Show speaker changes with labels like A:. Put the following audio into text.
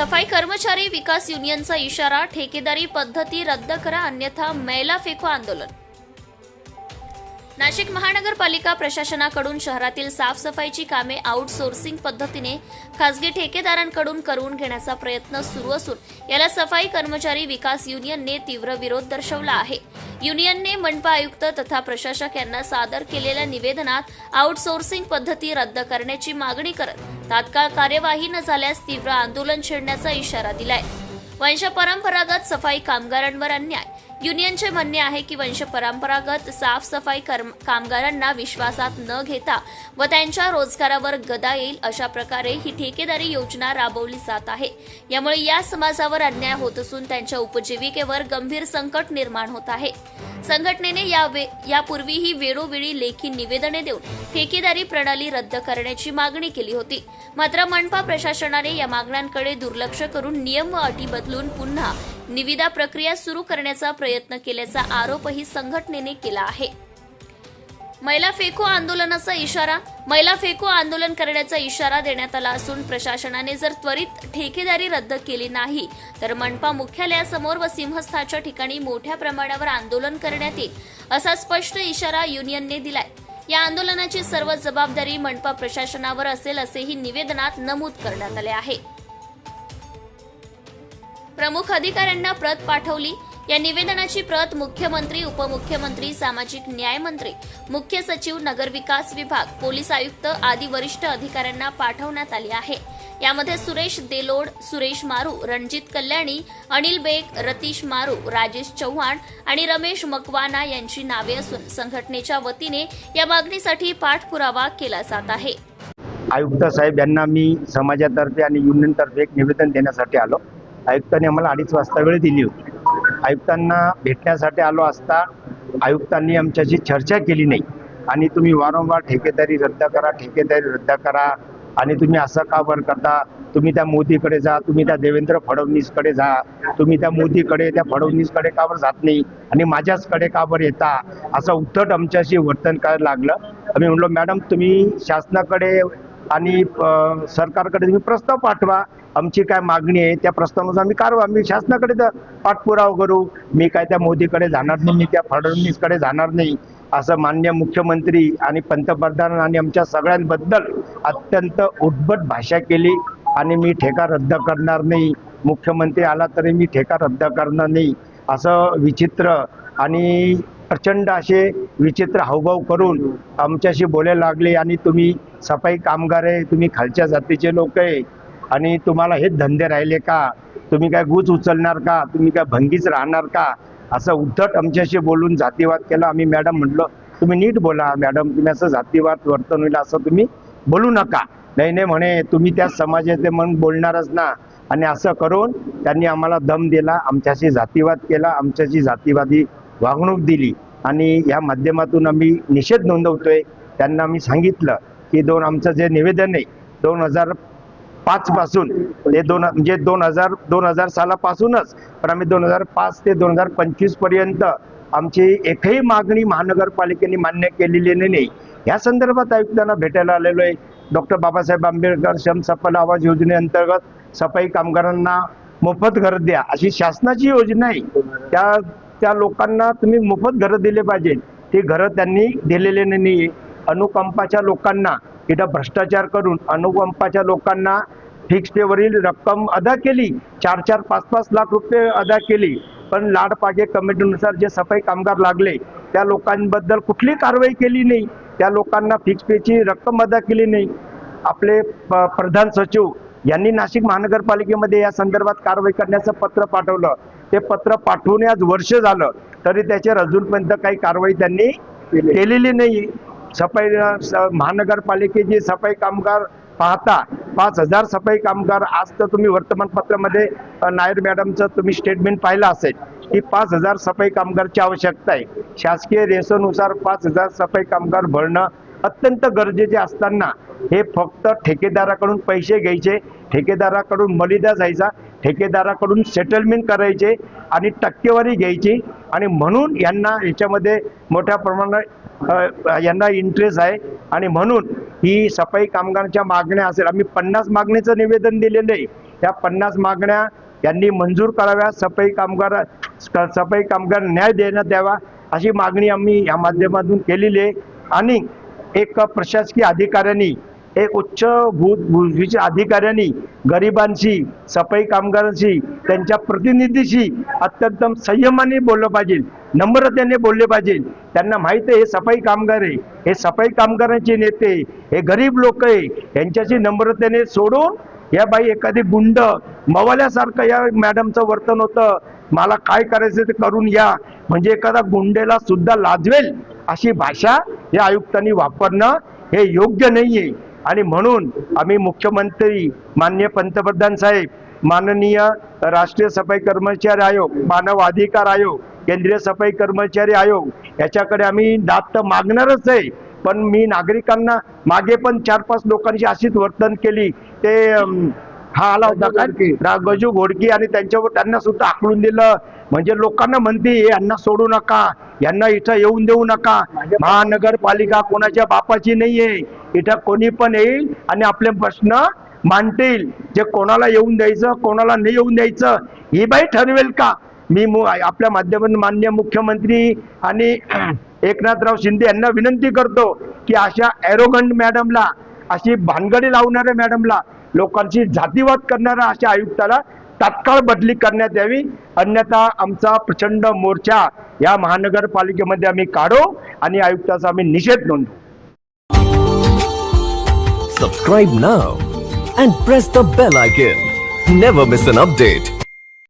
A: सफाई कर्मचारी विकास युनियनचा इशारा ठेकेदारी पद्धती रद्द करा अन्यथा मैला फेको आंदोलन. नाशिक महानगरपालिका प्रशासनाकडून शहरातील साफसफाईची कामे आउटसोर्सिंग पद्धतीने खासगी ठेकेदारांकडून करून घेण्याचा प्रयत्न सुरू असून याला सफाई कर्मचारी विकास युनियनने तीव्र विरोध दर्शवला आहे. युनियनने मनपा आयुक्त तथा प्रशासक यांना सादर केलेल्या निवेदनात आउटसोर्सिंग पद्धती रद्द करण्याची मागणी करत तात्काळ कार्यवाही न झाल्यास तीव्र आंदोलन छेडण्याचा इशारा दिलाय. वंशपरंपरागत सफाई कामगारांवर अन्याय. युनियनचे म्हणणे आहे की वंशपरंपरागत साफसफाई कर्म कामगारांना विश्वासात न घेता व त्यांच्या रोजगारावर गदा येईल अशा प्रकारे ही ठेकेदारी योजना राबवली जात आहे. यामुळे या समाजावर अन्याय होत असून त्यांच्या उपजीविकेवर गंभीर संकट निर्माण होत आहे. संघटनेने या वे- यापूर्वीही वेळोवेळी लेखी निवेदने देऊन ठेकेदारी प्रणाली रद्द करण्याची मागणी केली होती. मात्र मनपा प्रशासनाने या मागण्यांकडे दुर्लक्ष करून नियम व अटी बदलून पुन्हा निविदा प्रक्रिया सुरू करण्याचा प्रयत्न केल्याचा आरोपही संघटनेने केला आहे. महिला फेको आंदोलनाचा इशारा मैला फेको आंदोलन करण्याचा इशारा देण्यात आला असून प्रशासनाने जर त्वरित ठेकेदारी रद्द केली नाही तर मनपा मुख्यालयासमोर व सिंहस्थाच्या ठिकाणी मोठ्या प्रमाणावर आंदोलन करण्यात येईल असा स्पष्ट इशारा युनियनने दिलाय. या आंदोलनाची सर्व जबाबदारी मनपा प्रशासनावर असेल असेही निवेदनात नमूद करण्यात आले आहे. प्रमुख अधिकाऱ्यांना प्रत पाठवली या निवेदनाची प्रत मुख्यमंत्री उपमुख्यमंत्री सामाजिक न्याय मंत्री मुख्य सचिव नगरविकास विभाग पोलीस आयुक्त आदी वरिष्ठ अधिकाऱ्यांना पाठवण्यात आली आहे. यामध्ये सुरेश देलोड सुरेश मारू रणजित कल्याणी अनिल बेग रतीश मारू राजेश चव्हाण आणि रमेश मकवाना यांची नावे असून संघटनेच्या वतीने या मागणीसाठी पाठपुरावा केला जात आहे.
B: आयुक्त साहेब यांना मी समाजातर्फे आणि युनियनतर्फे एक निवेदन देण्यासाठी आलो. आयुक्तांनी आम्हाला अडीच वाजता वेळ दिली होती. आयुक्तांना भेटण्यासाठी आलो असता आयुक्तांनी आमच्याशी चर्चा केली नाही. आणि तुम्ही वारंवार ठेकेदारी रद्द करा ठेकेदारी रद्द करा आणि तुम्ही असं का बरं करता? तुम्ही त्या मोदीकडे जा तुम्ही त्या देवेंद्र फडणवीसकडे जा तुम्ही त्या मोदीकडे त्या फडणवीसकडे का बरं जात नाही? आणि माझ्याचकडे का बरं येता? असं उद्धट आमच्याशी वर्तन करायला लागलं. आम्ही म्हणलो मॅडम तुम्ही शासनाकडे आणि सरकारकडे तुम्ही प्रस्ताव पाठवा. आमची काय मागणी आहे त्या प्रस्तावानुसार आम्ही कारवा आम्ही शासनाकडे तर पाठपुरावा करू. मी काय त्या मोदीकडे जाणार नाही मी त्या फडणवीसकडे जाणार नाही असं मान्य मुख्यमंत्री आणि पंतप्रधान आणि आमच्या सगळ्यांबद्दल अत्यंत उद्भट भाषा केली आणि मी ठेका रद्द करणार नाही. मुख्यमंत्री आला तरी मी ठेका रद्द करणार नाही. असं विचित्र आणि प्रचंड असे विचित्र हावभाव करून आमच्याशी बोलायला लागले आणि तुम्ही सफाई कामगार आहे तुम्ही खालच्या जातीचे लोक आहे आणि तुम्हाला हेच धंदे राहिले का? तुम्ही काय गुज उचलणार का? तुम्ही काय भंगीच राहणार का? असं उद्धट आमच्याशी बोलून जातीवाद केला. आम्ही मॅडम म्हटलं तुम्ही नीट बोला मॅडम तुम्ही असं जातीवाद वर्तन होईल असं तुम्ही बोलू नका. नाही नाही म्हणे तुम्ही त्या समाजाचे म्हणून बोलणारच ना. आणि असं करून त्यांनी आम्हाला दम दिला आमच्याशी जातीवाद केला आमच्याशी जातीवादी वागणूक दिली. आणि या माध्यमातून आम्ही निषेध नोंदवतोय. त्यांना आम्ही सांगितलं की दोन आमचं जे निवेदन आहे दोन हजार पाच पासून ते दोन म्हणजे दोन हजार दोन हजार सालापासूनच पण आम्ही दोन हजार पाच ते दोन हजार पंचवीसपर्यंत आमची एकही मागणी महानगरपालिकेने मान्य केलेली नाही. या संदर्भात आयुक्तांना भेटायला आलेलो आहे. डॉक्टर बाबासाहेब आंबेडकर श्रम सफल आवाज योजनेअंतर्गत सफाई कामगारांना मोफत घर द्या अशी शासनाची योजना आहे. त्या त्या लोकांना तुम्ही मोफत घरं दिले पाहिजे. ती घरं त्यांनी दिलेले नाही अनुकंपाच्या लोकांना इथं भ्रष्टाचार करून अनुकंपाच्या लोकांना फिक्स पेवरील रक्कम अदा केली. चार चार पाच पाच लाख रुपये अदा केली. पण लाडपागे कमिटीनुसार जे सफाई कामगार लागले त्या लोकांबद्दल कुठली कारवाई केली नाही. त्या लोकांना फिक्स पेची रक्कम अदा केली नाही. आपले प- प्रधान सचिव यांनी नाशिक महानगरपालिकेमध्ये या संदर्भात कारवाई करण्याचं पत्र पाठवलं. ते पत्र पाठवून आज वर्ष झालं तरी त्याच्यावर अजूनपर्यंत काही कारवाई त्यांनी केलेली नाही. सफाई महानगरपालिकेची सफाई कामगार पाहता पाच हजार सफाई कामगार आज तर तुम्ही वर्तमानपत्रामध्ये नायर मॅडमचं तुम्ही स्टेटमेंट पाहिलं असेल की पाच हजार सफाई कामगारची आवश्यकता आहे. शासकीय रेशोनुसार पाच हजार सफाई कामगार भरणं अत्यंत गरजेचे असताना हे फक्त ठेकेदाराकडून पैसे घ्यायचे ठेकेदाराकडून मलिदा जायचा ठेकेदाराकडून सेटलमेंट करायचे आणि टक्केवारी घ्यायची. आणि म्हणून यांना याच्यामध्ये मोठ्या प्रमाणात यांना इंटरेस्ट आहे. आणि म्हणून ही सफाई कामगारांच्या मागण्या असेल आम्ही पन्नास मागणीचं निवेदन दिलेलं आहे. त्या पन्नास मागण्या यांनी मंजूर कराव्या. सफाई कामगार सफाई कामगार न्याय देण्यात द्यावा अशी मागणी आम्ही या माध्यमातून केलेली आहे. आणि एक प्रशासकीय अधिकाऱ्यांनी एक उच्च भूत भूमीचे अधिकाऱ्यांनी गरिबांशी सफाई कामगारांशी त्यांच्या प्रतिनिधीशी अत्यंत संयमाने बोललं पाहिजे नम्रतेने बोलले पाहिजे. त्यांना माहीत आहे हे सफाई कामगार आहे. हे सफाई कामगारांचे नेते हे गरीब लोक आहे. यांच्याशी नम्रतेने सोडून या बाई एखादी गुंड मवाल्यासारखं या मॅडमचं वर्तन होतं. मला काय करायचं ते करून या. म्हणजे एखादा गुंडेला सुद्धा लाजवेल. अशी भाषा या आयुक्तांनी वापरणं हे योग्य नाही आहे आणि म्हणून आम्ही मुख्यमंत्री माननीय पंतप्रधान साहेब माननीय राष्ट्रीय सफाई कर्मचारी आयोग मानव अधिकार आयोग केंद्रीय सफाई कर्मचारी आयोग याच्याकडे आम्ही दात तर मागणारच आहे. पण मी नागरिकांना मागे पण चार पाच लोकांची अशीच वर्तन केली. ते हा आला होता रा- गजू घोडकी. आणि त्यांच्यावर त्यांना सुद्धा आकलून दिलं. म्हणजे लोकांना म्हणते "हे यांना सोडू नका. यांना इथं येऊन देऊ नका. महानगरपालिका कोणाच्या बापाची नाहीये. इथं कोणी पण येईल आणि आपले प्रश्न मांडतील. जे कोणाला येऊन द्यायचं कोणाला नाही येऊन द्यायचं ही बाई ठरवेल का? मी मु- आपल्या माध्यमातून मान्य मुख्यमंत्री आणि एकनाथराव शिंदे यांना विनंती करतो की अशा एरोगंड मॅडमला अशी भानगडी लावणाऱ्या मॅडमला लोकांची जातीवाद करणाऱ्या अशा आयुक्ताला तात्काळ बदली करण्यात यावी अन्यथा आमचा प्रचंड मोर्चा या महानगरपालिकेमध्ये आम्ही काढू आणि आयुक्ताचा आम्ही निषेध नोंदवू
C: Subscribe now and press the bell icon. Never miss an update.